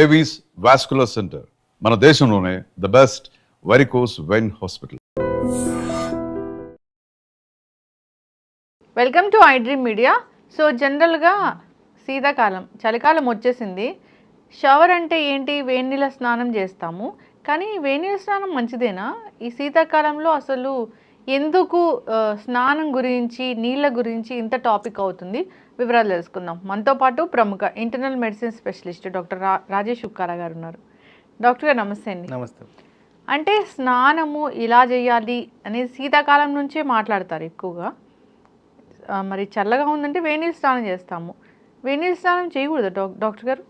Avis vascular centre మన దేశంలోనే the best varicose vein hospital welcome to iDream media so జనరల్గా శీతాకాలం చలికాలం వచ్చేసింది. షవర్ అంటే ఏంటి? వేడి నీళ్ళ స్నానం చేస్తాము. కానీ వేడి నీళ్ళ స్నానం మంచిదేనా? ఈ శీతాకాలంలో అసలు ఎందుకు స్నానం గురించి నీళ్ళ గురించి ఇంత టాపిక్ అవుతుంది? వివరాలు తెలుసుకుందాం. మనతో పాటు ప్రముఖ ఇంటర్నల్ మెడిసిన్ స్పెషలిస్ట్ డాక్టర్ రా రాజేష్ ఉక్కారా గారు ఉన్నారు. డాక్టర్ గారు నమస్తే అండి. నమస్తే. అంటే స్నానము ఇలా చేయాలి అనేది శీతాకాలం నుంచే మాట్లాడతారు ఎక్కువగా. మరి చల్లగా ఉందంటే వేణీళ్ళు స్నానం చేస్తాము. వేణీళ్ళు స్నానం చేయకూడదు డాక్ డాక్టర్ గారు?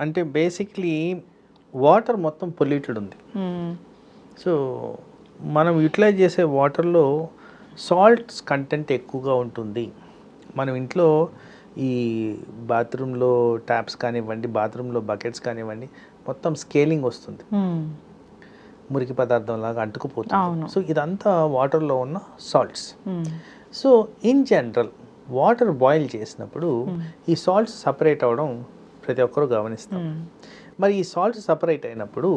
అంటే బేసిక్లీ వాటర్ మొత్తం పొల్యూటెడ్ ఉంది. సో మనం యూటిలైజ్ చేసే వాటర్లో సాల్ట్స్ కంటెంట్ ఎక్కువగా ఉంటుంది మనం ఇంట్లో ఈ బాత్రూంలో ట్యాప్స్ కానివ్వండి బాత్రూంలో బకెట్స్ కానివ్వండి మొత్తం స్కేలింగ్ వస్తుంది మ్మ్. మురికి పదార్థం లాగా. అంటుకుపోతుంది సో ఇదంతా వాటర్లో ఉన్న salts. So in general water boil చేసినప్పుడు ఈ సాల్ట్స్ సపరేట్ అవ్వడం ప్రతి ఒక్కరూ గమనిస్తాం మ్మ్. మరి ఈ సాల్ట్స్ సపరేట్ అయినప్పుడు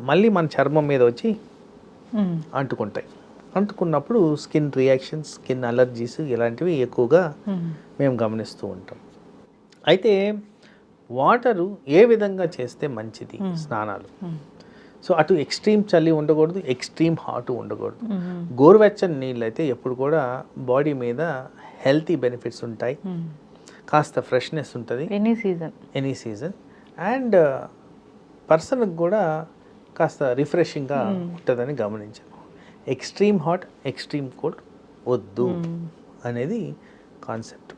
మళ్ళీ మన చర్మం మీద వచ్చి. అంటుకుంటాయి. అంటుకున్నప్పుడు స్కిన్ రియాక్షన్స్ స్కిన్ అలర్జీస్ ఇలాంటివి ఎక్కువగా మ్మ్. మేము గమనిస్తూ ఉంటాం. అయితే వాటరు ఏ విధంగా చేస్తే మంచిది స్నానాలు? మ్మ్. సో అటు ఎక్స్ట్రీమ్ చలి ఉండకూడదు ఎక్స్ట్రీమ్ హాట్ ఉండకూడదు. గోరువెచ్చని నీళ్ళు అయితే ఎప్పుడు కూడా బాడీ మీద హెల్తీ బెనిఫిట్స్ ఉంటాయి. కాస్త ఫ్రెష్నెస్ ఉంటుంది. Any season any season and పర్సన్కి కూడా కాస్త రిఫ్రెషింగ్గా ఉంటుందని గమనించాను. ఎక్స్ట్రీమ్ హాట్ ఎక్స్ట్రీమ్ కోల్డ్ వద్దు అనేది కాన్సెప్ట్.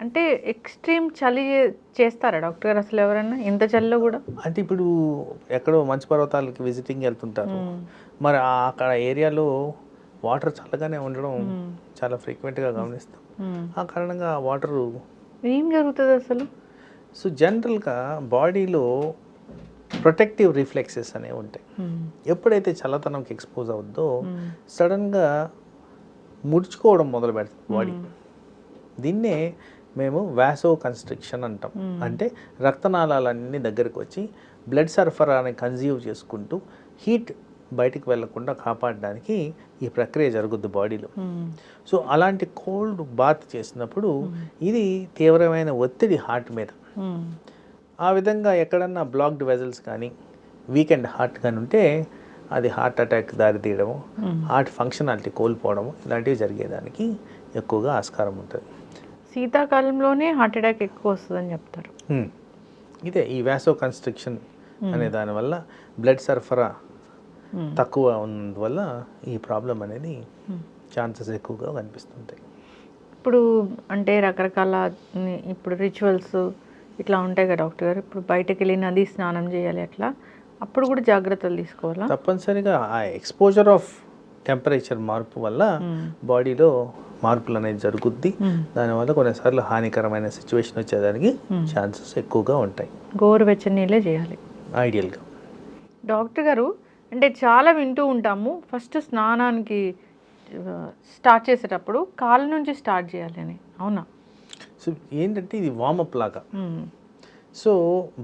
అంటే ఎక్స్ట్రీమ్ చలి చేస్తారా డాక్టర్ గారు అసలు ఎవరన్నా? ఇంత చలిలో కూడా? అంటే ఇప్పుడు ఎక్కడో మంచు పర్వతాలకి విజిటింగ్ వెళ్తుంటారు. మరి అక్కడ ఏరియాలో వాటర్ చల్లగానే ఉండడం చాలా ఫ్రీక్వెంట్గా గమనిస్తాం. ఆ కారణంగా వాటరు ఏం జరుగుతుంది అసలు? సో జనరల్గా బాడీలో ప్రొటెక్టివ్ రిఫ్లెక్సెస్ అనేవి ఉంటాయి మ్మ్. ఎప్పుడైతే చల్లతనంకి ఎక్స్పోజ్ అవుద్దో మ్మ్. సడన్గా ముడుచుకోవడం మొదలు పెడుతుంది బాడీ దీన్నే మేము వ్యాసో కన్స్ట్రిక్షన్ అంటాం అంటే రక్తనాళాలన్నీ దగ్గరికి వచ్చి బ్లడ్ సరఫరాని కన్జ్యూమ్ చేసుకుంటూ హీట్ బయటికి వెళ్ళకుండా కాపాడడానికి ఈ ప్రక్రియ జరుగుద్ది బాడీలో. సో అలాంటి కోల్డ్ బాత్ చేసినప్పుడు ఇది తీవ్రమైన ఒత్తిడి హార్ట్ మీద. ఆ విధంగా ఎక్కడన్నా బ్లాక్డ్ వెజల్స్ కానీ వీకెండ్ హార్ట్ కానీ ఉంటే అది హార్ట్ అటాక్ దారితీయడము హార్ట్ ఫంక్షనాలిటీ కోల్పోవడము ఇలాంటివి జరిగేదానికి ఎక్కువగా ఆస్కారం ఉంటుంది. శీతాకాలంలోనే హార్ట్ అటాక్ ఎక్కువ వస్తుందని చెప్తారు. ఇదే ఈ వ్యాసో కన్స్ట్రిక్షన్ అనే దానివల్ల బ్లడ్ సరఫరా. తక్కువ ఉన్నందువల్ల ఈ ప్రాబ్లం అనేది ఛాన్సెస్ ఎక్కువగా కనిపిస్తుంటాయి. ఇప్పుడు అంటే రకరకాల ఇప్పుడు రిచువల్స్ ఇట్లా ఉంటాయి కదా డాక్టర్ గారు. ఇప్పుడు బయటకు వెళ్ళి నది స్నానం చేయాలి అట్లా. అప్పుడు కూడా జాగ్రత్తలు తీసుకోవాలా? తప్పనిసరిగా ఆ ఎక్స్పోజర్ ఆఫ్ టెంపరేచర్ మార్పు వల్ల బాడీలో మార్పులు అనేది జరుగుద్ది. దానివల్ల కొన్నిసార్లు హానికరమైన సిచ్యువేషన్ వచ్చేదానికి ఛాన్సెస్ ఎక్కువగా ఉంటాయి. గోరువెచ్చని నీళ్ళే చేయాలి. ఐడియల్గా డాక్టర్ గారు అంటే చాలా వింటూ ఉంటాము. ఫస్ట్ స్నానానికి స్టార్ట్ చేసేటప్పుడు కాళ్ళ నుంచి స్టార్ట్ చేయాలి అని. అవునా? సో ఏంటంటే ఇది వామప్ లాగా. సో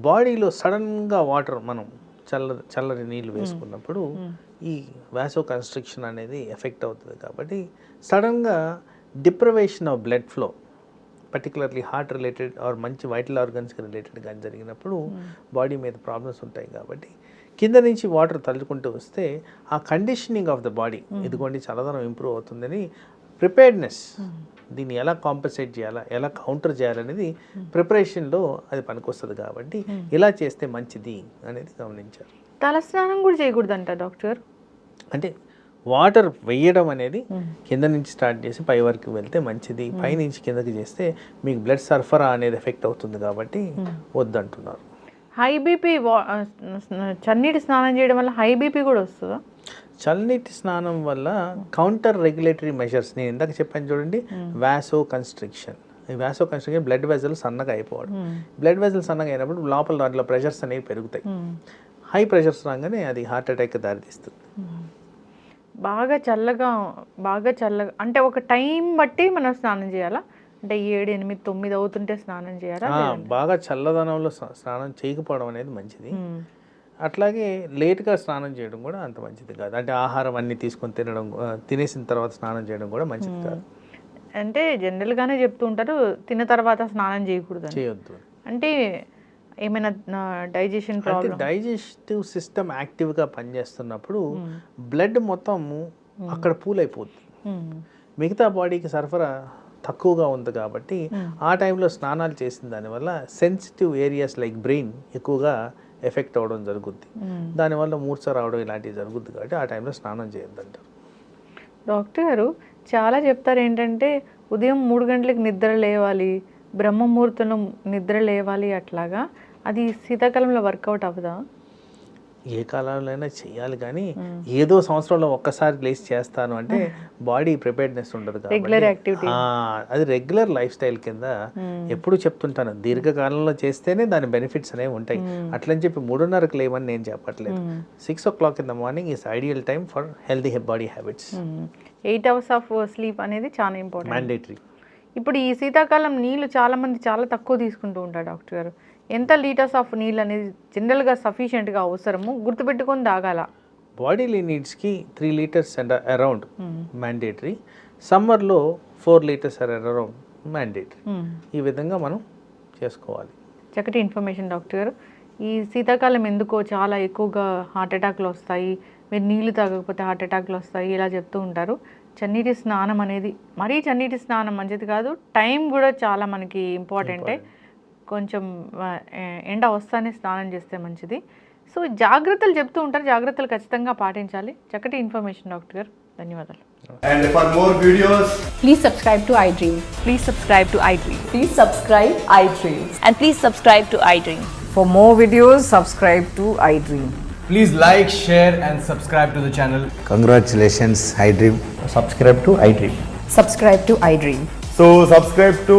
బాడీలో సడన్గా వాటర్ మనం చల్ల చల్లని నీళ్ళు వేసుకున్నప్పుడు ఈ వ్యాసో కన్స్ట్రిక్షన్ అనేది ఎఫెక్ట్ అవుతుంది కాబట్టి సడన్గా deprivation of blood flow particularly heart related or మంచి వైటల్ ఆర్గన్స్కి రిలేటెడ్ కానీ జరిగినప్పుడు బాడీ మీద ప్రాబ్లమ్స్ ఉంటాయి కాబట్టి కింద నుంచి వాటర్ తల్లుకుంటూ వస్తే ఆ కండిషనింగ్ ఆఫ్ ద బాడీ ఇదిగోండి చల్లదనం ఇంప్రూవ్ అవుతుందని ప్రిపేర్డ్నెస్ దీన్ని ఎలా కాంపన్సేట్ చేయాలా ఎలా కౌంటర్ చేయాలనేది ప్రిపరేషన్లో అది పనికొస్తుంది కాబట్టి ఇలా చేస్తే మంచిది అనేది గమనించారు. తల స్నానం కూడా చేయకూడదంట డాక్టర్? అంటే వాటర్ వేయడం అనేది కింద నుంచి స్టార్ట్ చేసి పై వరకు వెళ్తే మంచిది పై నుంచి కిందకి చేస్తే మీకు బ్లడ్ సరఫరా అనేది ఎఫెక్ట్ అవుతుంది కాబట్టి వద్దంటున్నారు. హై బీపీ చన్నీటి స్నానం చేయడం వల్ల హై బీపీ కూడా వస్తుందా? చల్లనీటి స్నానం వల్ల కౌంటర్ రెగ్యులేటరీ మెజర్స్ నేను ఇందాక చెప్పాను చూడండి వ్యాసో కన్స్ట్రిక్షన్ ఈ వ్యాసో కన్స్ట్రిక్షన్ బ్లడ్ వెజల్ సన్నగా అయిపోవడం. బ్లడ్ వెజల్ సన్నగా అయినప్పుడు లోపల దాంట్లో ప్రెషర్స్ అనేవి పెరుగుతాయి. హై ప్రెషర్స్ రాగానే అది హార్ట్ అటాక్ దారితీస్తుంది. బాగా చల్లగా బాగా చల్లగా అంటే ఒక టైం బట్టి మనం స్నానం చేయాలా? అంటే ఏడు ఎనిమిది తొమ్మిది అవుతుంటే స్నానం చేయాలా? బాగా చల్లదనంలో స్నా- స్నానం చేయకపోవడం అనేది మంచిది. అట్లాగే లేట్గా స్నానం చేయడం కూడా అంత మంచిది కాదు. అంటే ఆహారం అన్ని తీసుకొని తినడం తినేసిన తర్వాత స్నానం చేయడం కూడా మంచిది కాదు. అంటే జనరల్గానే చెప్తూ ఉంటారు తిన్న తర్వాత స్నానం చేయకూడదు చేయొద్దు. అంటే ఏమైనా డైజెషన్ ప్రాబ్లం? డైజెస్టివ్ సిస్టమ్ యాక్టివ్గా పనిచేస్తున్నప్పుడు బ్లడ్ మొత్తం అక్కడ పూల్ అయిపోతుంది మిగతా బాడీకి సరఫరా తక్కువగా ఉంది కాబట్టి ఆ టైంలో స్నానాలు చేసిన దానివల్ల సెన్సిటివ్ ఏరియాస్ లైక్ బ్రెయిన్ ఎక్కువగా ఎఫెక్ట్ అవ్వడం జరుగుద్ది. దానివల్ల మూర్ఛ రావడం ఇలాంటివి జరుగుద్ది కాబట్టి ఆ టైంలో స్నానం చేయొద్దంటారు డాక్టర్ గారు చాలా చెప్తారు ఏంటంటే ఉదయం మూడు గంటలకు నిద్ర లేవాలి బ్రహ్మముహూర్తంలో నిద్ర లేవాలి అట్లాగా. అది శీతాకాలంలో వర్కౌట్ అవ్వదా? ఏ కాలంలో అయినా చేయాలి కానీ ఏదో సంవత్సరంలో ఒక్కసారి లేచి చేస్తాను అంటే బాడీ ప్రిపేర్డ్నెస్ ఉండదు కాబట్టి అది రెగ్యులర్ లైఫ్ స్టైల్ కింద ఎప్పుడు చెప్తుంటాను. దీర్ఘకాలంలో చేస్తేనే దాని బెనిఫిట్స్ అనేవి ఉంటాయి. అట్లని చెప్పి మూడున్నరకు లేవని నేను చెప్పట్లేదు. Six o'clock in the morning is ideal time for healthy body habits eight hours of sleep అనేది చాలా ఇంపార్టెంట్ మ్యాండేటరీ ఇప్పుడు ఈ శీతాకాలం నీళ్ళు చాలా మంది చాలా తక్కువ తీసుకుంటూ ఉంటారు డాక్టర్ గారు. ఎంత లీటర్స్ ఆఫ్ నీళ్ళు అనేది జనరల్గా సఫిషియెంట్గా అవసరము గుర్తుపెట్టుకొని తాగాల. Bodily నీడ్స్కి three litres and around mandatory సమ్మర్లో ఫోర్ లీటర్స్ అరౌండ్ మ్యాండేటరీ ఈ విధంగా మనం చేసుకోవాలి. చక్కటి ఇన్ఫర్మేషన్ డాక్టర్ గారు. ఈ శీతాకాలం ఎందుకో చాలా ఎక్కువగా హార్ట్ అటాక్లు వస్తాయి. మీరు నీళ్ళు తాగకపోతే హార్ట్ అటాక్లు వస్తాయి. ఇలా చెప్తూ ఉంటారు. చన్నీటి స్నానం అనేది మరీ చన్నీటి స్నానం మంచిది కాదు టైం కూడా చాలా మనకి ఇంపార్టెంటే కొంచెం ఎండ వస్తానే స్నానం చేస్తే మంచిది. సో జాగ్రత్తలు చెప్తూ ఉంటారు. జాగ్రత్తలు ఖచ్చితంగా పాటించాలి. చక్కటి ఇన్ఫర్మేషన్ డాక్టర్ గారు. ధన్యవాదాలు. And for more videos please subscribe to iDream please subscribe to iDream please subscribe iDream and please subscribe to iDream for more videos subscribe to iDream please like share and subscribe to the channel congratulations iDream subscribe to iDream subscribe to iDream so subscribe to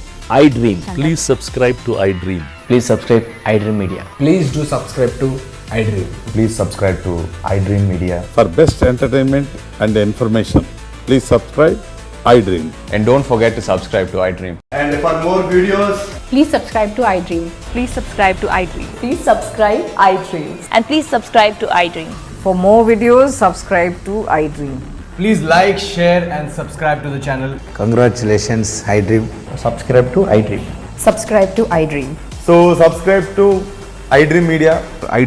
I Dream. Please subscribe to I Dream. Please subscribe iDream Media. Please do subscribe to iDream. Please subscribe to iDream Media. For best entertainment and information, please subscribe iDream. And don't forget to subscribe to iDream. And for more videos, Please subscribe to iDream. Please subscribe to iDream. Please subscribe iDreams. And please subscribe to iDream. For more videos, subscribe to iDream please like, share, and subscribe to the channel. Congratulations, iDream. Subscribe to iDream. Subscribe to iDream. So, subscribe to iDream Media. I